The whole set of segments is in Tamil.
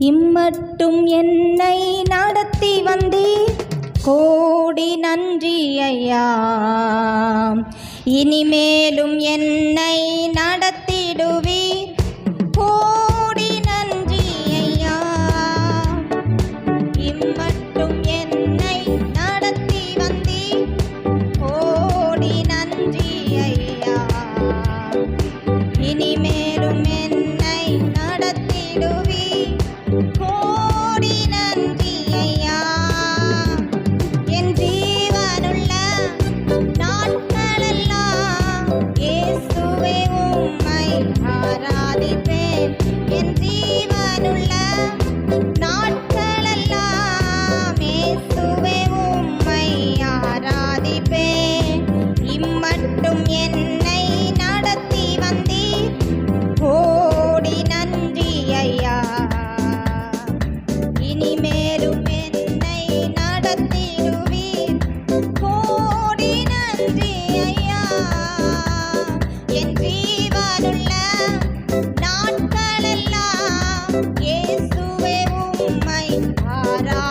இம்மட்டும் என்னை நடத்தி வந்தீர். கோடி நன்றி ஐயா. இனிமேலும் என்னை நடத்திடுவீர்.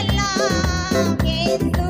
எல்லாம்